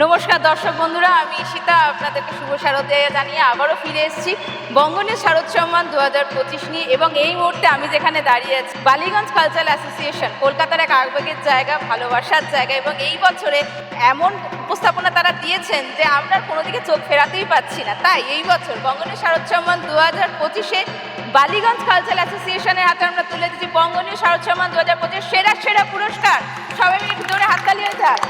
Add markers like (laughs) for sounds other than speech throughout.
নমস্কার দর্শক বন্ধুরা, আমি ঈশিতা, আপনাদেরকে শুভ শারদীয়া জানিয়ে আবারও ফিরে এসেছি বঙ্গনের শারদ সম্মান দু হাজার পঁচিশ নিয়ে। এবং এই মুহূর্তে আমি যেখানে দাঁড়িয়ে আছি, বালিগঞ্জ কালচারাল অ্যাসোসিয়েশন, কলকাতার এক আবেগের জায়গা, ভালোবাসার জায়গা। এবং এই বছরে এমন উপস্থাপনা তারা দিয়েছেন যে আমরা কোনো দিকে চোখ ফেরাতেই পাচ্ছি না। তাই এই বছর বঙ্গনের শারদ সম্মান দু হাজার পঁচিশে বালিগঞ্জ কালচারাল অ্যাসোসিয়েশনের হাতে আমরা তুলে দিচ্ছি বঙ্গনীয় শারদ সম্মান দু হাজার পঁচিশ সেরা সেরা পুরস্কার। সবাই মিলে জোরে হাততালি হয়ে যাক.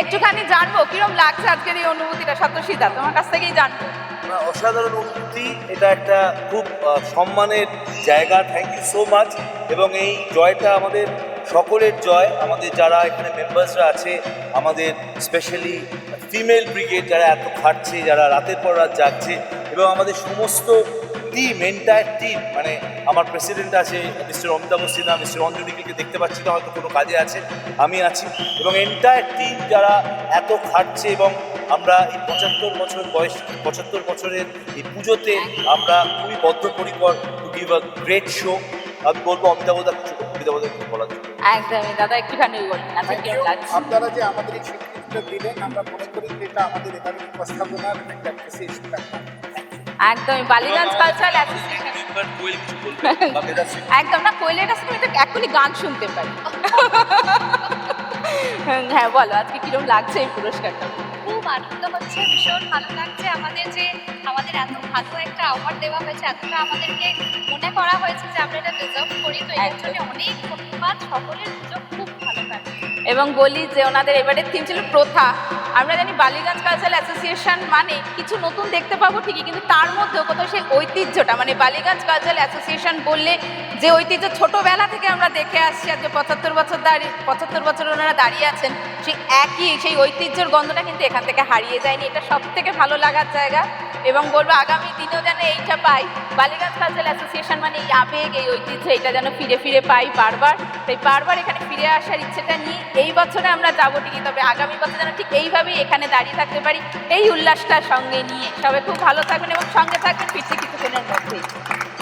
একটুখানি জানব, কিরম লাগছে আজকের এই অনুভূতিটা? সত্যি তোমার কাছ থেকেই জানব। অসাধারণ অনুভূতি, এটা একটা খুব সম্মানের জায়গা। থ্যাংক ইউ সো মাচ এবং এই জয়টা আমাদের সকলের জয়। আমাদের যারা এখানে মেম্বার্সরা আছে, আমাদের স্পেশালি ফিমেল ব্রিগেড যারা এত খাটছে, যারা রাতের পর রাত জাগছে, এবং আমাদের সমস্ত টিম এন্টায়ার টিম মানে আমার প্রেসিডেন্ট আছে মিস্টার অমিতাভ সিনহা মিস্টার অঞ্জলিকে দেখতে পাচ্ছি না, হয়তো কোনো কাজে আছে, আমি আছি। এবং এন্টায়ার টিম যারা এত খাটছে এবং আমরা এই পঁচাত্তর বছর বয়স, পঁচাত্তর বছরের এই পুজোতে আমরা খুবই বদ্ধপরিকর to give a great show আমি বলব অমিতাভ অমিতাভদা একদমই দাদা একটুখানি বলবেন আজকে কিরম লাগছে আপনারা যে আমাদের এই স্বীকৃতিটা দিলেন আমরা মনে করি এটা আমাদের এখানে উপস্থাপনার একটা অ্যাপ্রিসিয়েশন একদমই Ballygunge cultural association member Koel কিছু বলবে? বা মেধা সিং একদম না কোয়েলের কাছে তো এক্ষুনি গান শুনতে পারি। (laughs) হ্যাঁ বলো আজকে কীরকম লাগছে এই পুরস্কারটা? খুব আনন্দ হচ্ছে ভীষণ ভালো লাগছে আমাদের যে আমাদের এত ভালো একটা অফার দেওয়া হয়েছে এতটা আমাদেরকে মনে করা হয়েছে যে আমরা এটা ডিজার্ভ করি। তো এর জন্য অনেক ধন্যবাদ সকলের সুযোগ খুব ভালো কাটছে। এবং বলি যে ওনাদের এবারে থিম ছিল প্রথা। আমরা জানি বালিগঞ্জ কালচারাল অ্যাসোসিয়েশন মানে কিছু নতুন দেখতে পাবো ঠিকই, কিন্তু তার মধ্যেও কোথাও সেই ঐতিহ্যটা মানে বালিগঞ্জ কালচারাল অ্যাসোসিয়েশন বললে যে ঐতিহ্য ছোটোবেলা থেকে আমরা দেখে আসছি আজকে পঁচাত্তর বছর দাঁড়িয়ে পঁচাত্তর বছর ওনারা দাঁড়িয়ে আছেন, সেই একই, সেই ঐতিহ্যের গন্ধটা কিন্তু এখান থেকে হারিয়ে যায়নি। এটা সব থেকে ভালো লাগার জায়গা। এবং বলব আগামী দিনেও যেন এইটা পাই। বালিগঞ্জ কালচারাল অ্যাসোসিয়েশন মানে এই আবেগ, এই ঐতিহ্য, এটা যেন ফিরে ফিরে পাই বারবার। তাই বারবার এখানে ফিরে আসার ইচ্ছেটা নিয়ে এই বছরে আমরা যাব ঠিকই, তবে আগামী বছর যেন ঠিক এইভাবেই এখানে দাঁড়িয়ে থাকতে পারি এই উল্লাসটা সঙ্গে নিয়ে। সবাই খুব ভালো থাকবেন এবং সঙ্গে থাকবেন ফিরছি